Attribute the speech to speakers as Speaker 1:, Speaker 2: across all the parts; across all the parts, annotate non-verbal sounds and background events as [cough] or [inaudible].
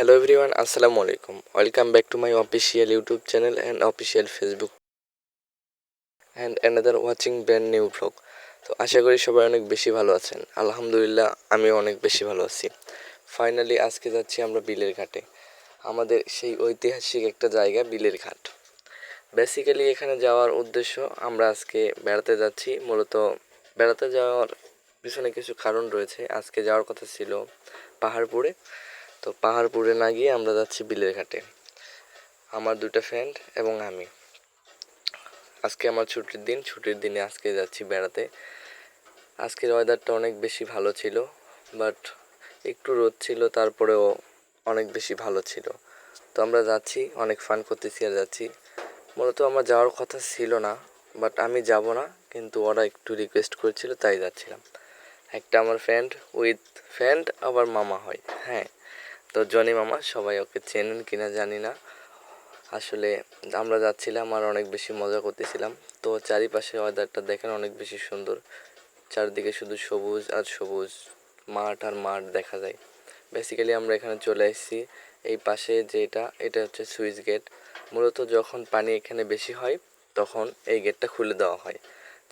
Speaker 1: Hello everyone, Assalamu alaikum. Welcome back to my official YouTube channel and official Facebook. And another watching brand new vlog. তো আশা করি সবাই অনেক বেশি ভালো আছেন। আলহামদুলিল্লাহ আমিও অনেক বেশি ভালো আছি। ফাইনালি আজকে যাচ্ছি আমরা বিলের ঘাটে। আমাদের সেই ঐতিহাসিক একটা জায়গা বিলের ঘাট। বেসিক্যালি এখানে যাওয়ার উদ্দেশ্য আমরা আজকে বেড়াতে যাচ্ছি। মূলত বেড়াতে যাওয়ার পিছনে কিছু কারণ রয়েছে। আজকে যাওয়ার কথা ছিল পাহাড়পুরে। তো পাহাড়পুরে না গিয়ে আমরা যাচ্ছি বিলের ঘাটে। আমার দুটো ফ্রেন্ড এবং আমি। আজকে আমার ছুটির দিন, ছুটির দিনে আজকে যাচ্ছি বেড়াতে। আজকের ওয়েদারটা অনেক বেশি ভালো ছিল বাট একটু রোদ ছিল, তারপরেও অনেক বেশি ভালো ছিল। তো আমরা যাচ্ছি, অনেক ফান করতেছি আর যাচ্ছি। মূলত আমার যাওয়ার কথা ছিল না বাট আমি যাব না, কিন্তু ওরা একটু রিকোয়েস্ট করেছিল, তাই যাচ্ছিলাম। একটা আমার ফ্রেন্ড উইথ ফ্রেন্ড আবার মামা হয় হ্যাঁ। তো জনি মামা, সবাই ওকে চেনেন কিনা জানি না। আসলে আমরা যাচ্ছিলাম আর অনেক বেশি মজা করতেছিলাম। তো চারিপাশে ওয়েদারটা দেখেন অনেক বেশি সুন্দর। চারদিকে শুধু সবুজ আর সবুজ মাঠ আর মাঠ দেখা যায়। বেসিক্যালি আমরা এখানে চলে এসেছি। এই পাশে যেটা, এটা হচ্ছে সুইচ গেট। মূলত যখন পানি এখানে বেশি হয়, তখন এই গেটটা খুলে দেওয়া হয়।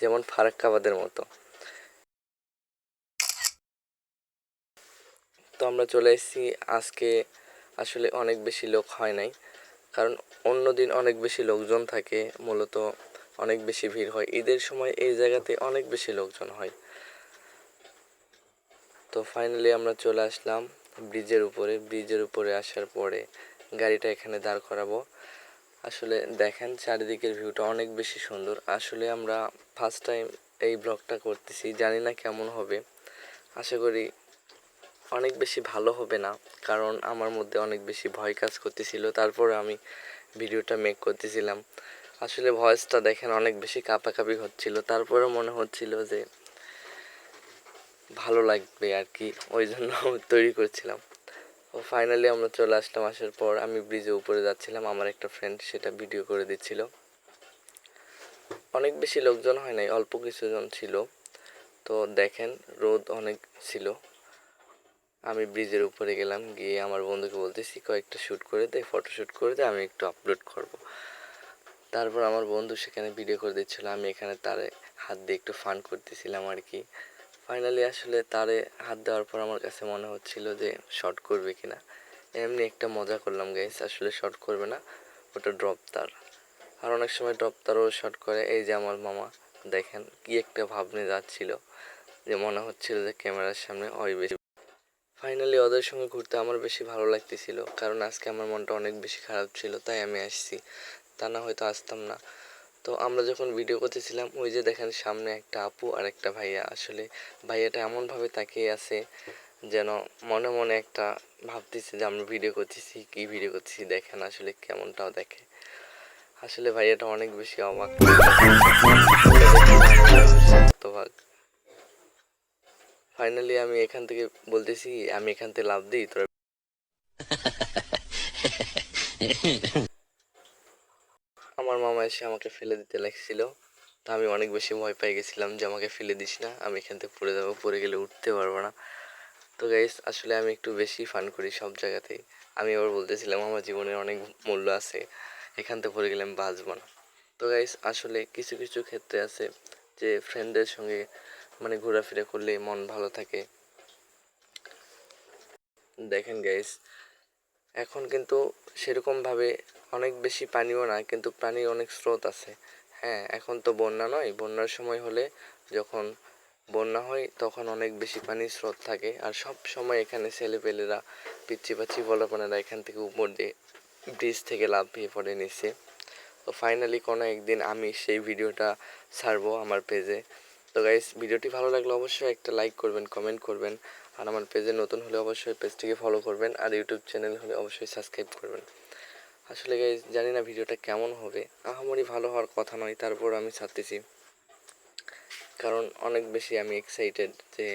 Speaker 1: যেমন ফারাক্কাবাদের মতো। তো আমরা চলে এসেছি। আজকে আসলে অনেক বেশি লোক হয় নাই। কারণ অন্য দিন অনেক বেশি লোকজন থাকে, মূলত অনেক বেশি ভিড় হয়। ঈদের সময় এই জায়গাতে অনেক বেশি লোকজন হয়। তো ফাইনালি আমরা চলে আসলাম ব্রিজের উপরে। ব্রিজের উপরে আসার পরে গাড়িটা এখানে দাঁড় করাবো। আসলে দেখেন চারিদিকের ভিউটা অনেক বেশি সুন্দর। আসলে আমরা ফার্স্ট টাইম এই ব্লগটা করতেছি। জানি না কেমন হবে। আশা করি অনেক বেশি ভালো হবে না। কারণ আমার মধ্যে অনেক বেশি ভয় কাজ করতেছিল। তারপরে আমি ভিডিওটা মেক করতেছিলাম। আসলে ভয়েসটা দেখেন অনেক বেশি কাঁপাকাঁপি হচ্ছিল। তারপরে মনে হচ্ছিল যে ভালো লাগবে আর কি ওই জন্য [laughs] তৈরি করছিলাম। ও ফাইনালি আমরা চলে আসলাম আসার পর আমি ব্রিজে উপরে যাচ্ছিলাম। আমার একটা ফ্রেন্ড সেটা ভিডিও করে দিচ্ছিল। অনেক বেশি লোকজন হয় নাই, অল্প কিছুজন ছিল। তো দেখেন রোদ অনেক ছিল। আমি ব্রিজের উপরে গেলাম, গিয়ে আমার বন্ধুকে বলতেছি, কয়েকটা শ্যুট করে দে ফটো শ্যুট করে দে, আমি একটু আপলোড করব। তারপর আমার বন্ধু সেখানে ভিডিও করে দিচ্ছিল, আমি এখানে তারে হাত দিয়ে একটু ফান করতেছিলাম আর কি ফাইনালি আসলে তারে হাত দেওয়ার পর আমার কাছে মনে হচ্ছিল যে শর্ট করবে কিনা। এমনি একটা মজা করলাম গাইস আসলে শর্ট করবে না, ওটা ড্রপ তার। আর অনেক সময় ড্রপ তারও শর্ট করে, এই যে আমার মামা, দেখেন কি একটা ভাবনে যাচ্ছিল, যে মনে হচ্ছিল যে ক্যামেরার সামনে ওই বেশি ফাইনালি ওদের সঙ্গে ঘুরতে আমার বেশি ভালো লাগতেছিল। কারণ আজকে আমার মনটা অনেক বেশি খারাপ ছিল, তাই আমি আসছি। তা না হয়তো আসতাম না। তো আমরা যখন ভিডিও করতেছিলাম, ওই যে দেখেন সামনে একটা আপু আর একটা ভাইয়া। আসলে ভাইয়াটা এমনভাবে তাকিয়ে আছে যেন মনে মনে একটা ভাবতেছে যে আমরা ভিডিও করতেছি, কি ভিডিও করতেছি, দেখেন আসলে কেমনটাও দেখে। আসলে ভাইয়াটা অনেক বেশি অবাক। ফাইনালি আমি এখান থেকে বলতেছি আমি এখান থেকে লাভ দিই তোরা [laughs] আমার মামা এসে আমাকে ফেলে দিতে লাগছিল। তা আমি অনেক বেশি ভয় পেয়ে গেছিলাম যে আমাকে ফেলে দিস না আমি এখান থেকে পড়ে যাব পড়ে গেলে উঠতে পারব না। তো গাইস আসলে আমি একটু বেশি ফান করি সব জায়গাতেই। আমি আবার বলতেছিলাম আমার জীবনের অনেক মূল্য আছে এখান থেকে পড়ে গেলে আমি বাঁচবো না। তো গাইস আসলে কিছু কিছু ক্ষেত্রে আছে যে ফ্রেন্ডদের সঙ্গে মানে ঘোরাফেরা করলে মন ভালো থাকে। দেখেন গাইস এখন কিন্তু সেরকমভাবে অনেক বেশি পানিও না, কিন্তু পানির অনেক স্রোত আছে। হ্যাঁ এখন তো বন্যা নয়, বন্যার সময় হলে যখন বন্যা হয় তখন অনেক বেশি পানির স্রোত থাকে। আর সব সময় এখানে ছেলেপেলেরা পিচ্ছি পাচ্ছি বলাপনেরা এখান থেকে উপর দিয়ে ব্রিজ থেকে লাফিয়ে পড়ে নিচ্ছে। তো ফাইনালি কোনো একদিন আমি সেই ভিডিওটা ছাড়বো আমার পেজে তো গাইস ভিডিওটি ভালো লাগলে অবশ্যই একটা লাইক করবেন কমেন্ট করবেন। আর আমার পেজে নতুন হলে অবশ্যই পেজটিকে ফলো করবেন আর ইউটিউব চ্যানেল হলে অবশ্যই সাবস্ক্রাইব করবেন। আসলে গাইস জানি না ভিডিওটা কেমন হবে। আহামরি ভালো হওয়ার কথা নয়, তারপর আমি ছাড়তেছি। কারণ অনেক বেশি আমি এক্সাইটেড যে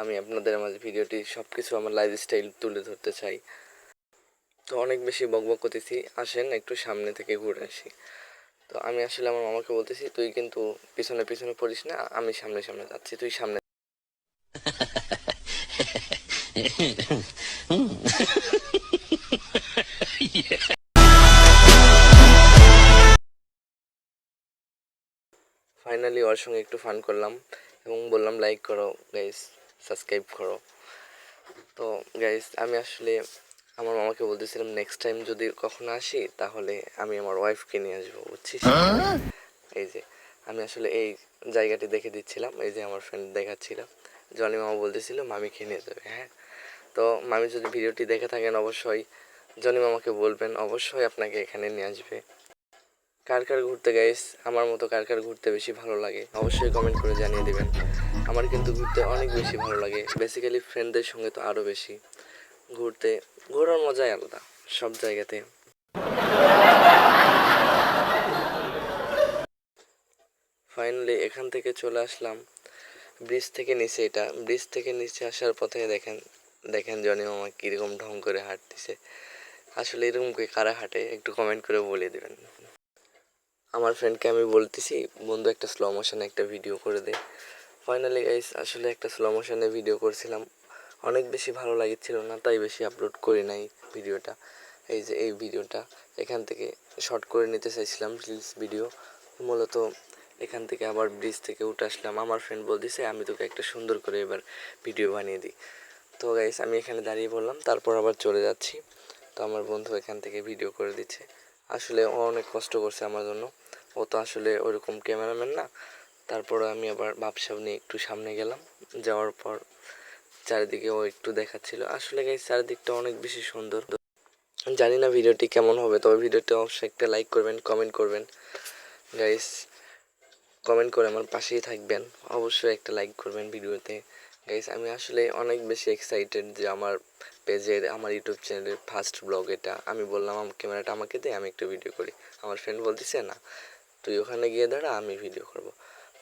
Speaker 1: আমি আপনাদের মাঝে ভিডিওটি সব কিছু আমার লাইফস্টাইল তুলে ধরতে চাই। তো অনেক বেশি বকবক করতেছি, আসেন একটু সামনে থেকে ঘুরে আসি। তো আমি আসলে আমার মামাকে বলতেছি, তুই কিন্তু পিছনে পিছনে পড়িস না, আমি সামনে সামনে যাচ্ছি, তুই সামনে [laughs] ফাইনালি ওর সঙ্গে একটু ফান করলাম এবং বললাম লাইক করো গাইস সাবস্ক্রাইব করো। তো গাইস আমি আসলে আমার মামাকে বলতেছিলাম নেক্সট টাইম যদি কখনো আসি তাহলে আমি আমার ওয়াইফকে নিয়ে আসব বুঝছিস? এই যে আমি আসলে এই জায়গাটি দেখে দিচ্ছিলাম এই যে আমার ফ্রেন্ড দেখাচ্ছিল জনি মামা বলতেছিল মামিকে নিয়ে যাবে হ্যাঁ? তো মামি যদি ভিডিওটি দেখে থাকেন অবশ্যই জনি মামাকে বলবেন অবশ্যই আপনাকে এখানে নিয়ে আসবে। কার কার ঘুরতে গাইস আমার মতো কার কার ঘুরতে বেশি ভালো লাগে? অবশ্যই কমেন্ট করে জানিয়ে দেবেন। আমার কিন্তু ঘুরতে অনেক বেশি ভালো লাগে বেসিক্যালি ফ্রেন্ডদের সঙ্গে তো আরও বেশি। ঘুরতে, ঘোরার মজাই আলাদা, সব জায়গাতে। ফাইনালি এখান থেকে চলে আসলাম। ব্রিজ থেকে নিচে এটা। ব্রিজ থেকে নিচে আসার পথে দেখেন দেখেন জনি মামা কীরকম ঢং করে হাঁটতেছে। আসলে এরকম করে কারা হাঁটে, একটু কমেন্ট করে বলে দেবেন। আমার ফ্রেন্ডকে আমি বলতেছি, বন্ধু একটা স্লো মোশনে একটা ভিডিও করে দে। ফাইনালি গাইস আসলে একটা স্লো মোশনে ভিডিও করছিলাম। অনেক বেশি ভালো লাগছিল না, তাই বেশি আপলোড করি নাই ভিডিওটা। এই যে এই ভিডিওটা, এখান থেকে শর্ট করে নিতে চাইছিলাম রিলস ভিডিও মূলত এখান থেকে আবার ব্রিজ থেকে উঠে আসলাম। আমার ফ্রেন্ড বলতেছে, আমি তোকে একটা সুন্দর করে এবার ভিডিও বানিয়ে দিই। তো গাইস আমি এখানে দাঁড়িয়ে বললাম, তারপর আবার চলে যাচ্ছি। তো আমার বন্ধু এখান থেকে ভিডিও করে দিচ্ছে। আসলে ও অনেক কষ্ট করছে আমার জন্য। ও তো আসলে ওরকম ক্যামেরাম্যান না। তারপরে আমি আবার ভাবসাব নিয়ে একটু সামনে গেলাম। যাওয়ার পর চারিদিকে ও একটু দেখাচ্ছিল। আসলে গাইস চারিদিকটা অনেক বেশি সুন্দর। জানি না ভিডিওটি কেমন হবে, তবে ভিডিওটি অবশ্যই একটা লাইক করবেন কমেন্ট করবেন। গাইস কমেন্ট করে আমার পাশেই থাকবেন। অবশ্যই একটা লাইক করবেন ভিডিওতে। গাইস আমি আসলে অনেক বেশি এক্সাইটেড যে আমার পেজের, আমার ইউটিউব চ্যানেলের ফার্স্ট ব্লগ এটা। আমি বললাম, আমার ক্যামেরাটা আমাকে দে, আমি একটু ভিডিও করি। আমার ফ্রেন্ড বলতেছে, না, তুই ওখানে গিয়ে দাঁড়া, আমি ভিডিও করব।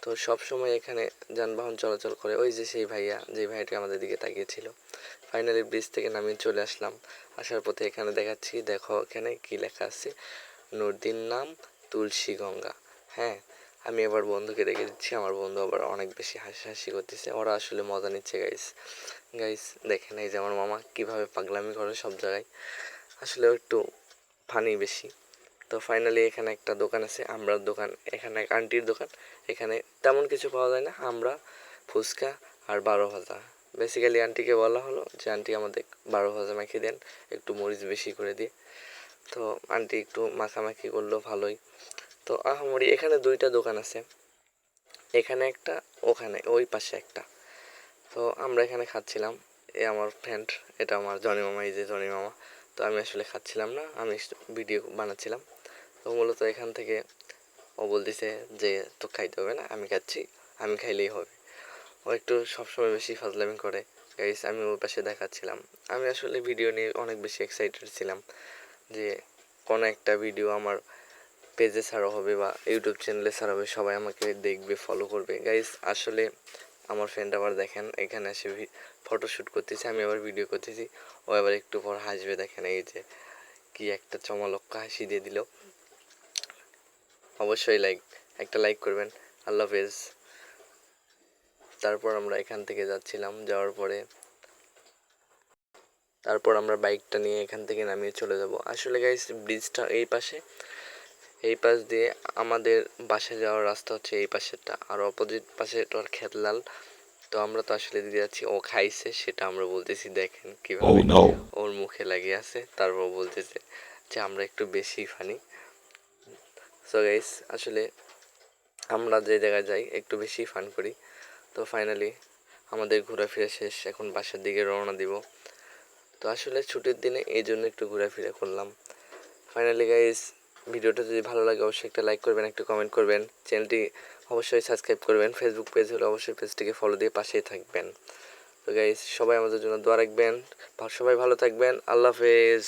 Speaker 1: তো সব সময় এখানে যানবাহন চলাচল করে। ওই যে সেই ভাইয়া, যে ভাইয়াটি আমাদের দিকে তাকিয়েছিল। ফাইনালি ব্রিজ থেকে নামিয়ে চলে আসলাম। আসার পথে এখানে দেখাচ্ছি, দেখো এখানে কি লেখা আছে? নদীর নাম তুলসী গঙ্গা হ্যাঁ আমি এবার বন্ধুকে রেখে দিচ্ছি, আমার বন্ধু আবার অনেক বেশি হাসি হাসি করতেছে। ওরা আসলে মজা নিচ্ছে গাইস গাইস দেখেন এই যে আমার মামা কীভাবে পাগলামি করে সব জায়গায়। আসলে একটু ফানি বেশি। তো ফাইনালি এখানে একটা দোকান আছে আমরা দোকান। এখানে এক আন্টির দোকান। এখানে তেমন কিছু পাওয়া যায় না। আমরা ফুচকা আর বারো ভাজা। বেসিক্যালি আন্টিকে বলা হলো যে আন্টি আমাদের বারো ভাজা মাখিয়ে দেন। একটু মরিচ বেশি করে দিয়ে। তো আন্টি একটু মাখামাখি করল, ভালোই। তো আহামরি এখানে দুইটা দোকান আছে। এখানে একটা, ওখানে, ওই পাশে একটা। তো আমরা এখানে খাচ্ছিলাম। এ আমার ফ্রেন্ড এটা আমার জনি মামা, এই যে জনি মামা। তো আমি আসলে খাচ্ছিলাম না, আমি ভিডিও বানাচ্ছিলাম। তো মূলত এখান থেকে ও বলতেছে যে তো খাইতে হবে না, আমি খাচ্ছি, আমি খাইলেই হবে। ও একটু সবসময় বেশি ফাজলামি করে। গাইস আমি ওর পাশে দেখাচ্ছিলাম। আমি আসলে ভিডিও নিয়ে অনেক বেশি এক্সাইটেড ছিলাম যে, কোনো একটা ভিডিও আমার পেজে ছাড়া হবে বা ইউটিউব চ্যানেলে ছাড়া হবে, সবাই আমাকে দেখবে ফলো করবে। গাইস আসলে আমার ফ্রেন্ড আবার দেখেন, এখানে এসে ফটোশ্যুট করতেছে, আমি আবার ভিডিও করতেছি। ও আবার একটু পর হাসবে, দেখেন এই যে, কি একটা চমলক্কা হাসি দিয়ে দিল। অবশ্যই লাইক একটা লাইক করবেন। আল্লাহ হাফেজ তারপর আমরা এখান থেকে যাচ্ছিলাম যাওয়ার পরে। তারপর আমরা বাইকটা নিয়ে এখান থেকে নামিয়ে চলে যাব। আসলে গাইস ব্রিজটা এই পাশে। এই পাশ দিয়ে আমাদের বাসে যাওয়ার রাস্তা হচ্ছে এই পাশেরটা। আর অপোজিট পাশে তো আর খেতলাল। তো আমরা তো আসলে দিতে যাচ্ছি ও খাইছে সেটা আমরা বলতেছি দেখেন কীভাবে
Speaker 2: Oh
Speaker 1: ওর মুখে লাগিয়ে আছে তারপর বলতেছে যে আমরা একটু বেশি ফানি সো গাইস আসলে আমরা যে জায়গায় যাই, একটু বেশি ফান করি। তো ফাইনালি আমাদের ঘোরাফেরা শেষ, এখন বাসার দিকে রওনা দিব। তো আসলে ছুটির দিনে এই জন্য একটু ঘোরাফেরা করলাম। ফাইনালি গাইস ভিডিওটা যদি ভালো লাগে, অবশ্যই একটা লাইক করবেন, একটা কমেন্ট করবেন। চ্যানেলটি অবশ্যই সাবস্ক্রাইব করবেন। ফেসবুক পেজ হলে অবশ্যই পেজটিকে ফলো দিয়ে পাশেই থাকবেন। তো গাইস সবাই আমাদের জন্য দোয়া রাখবেন। সবাই ভালো থাকবেন। আল্লাহ হাফেজ।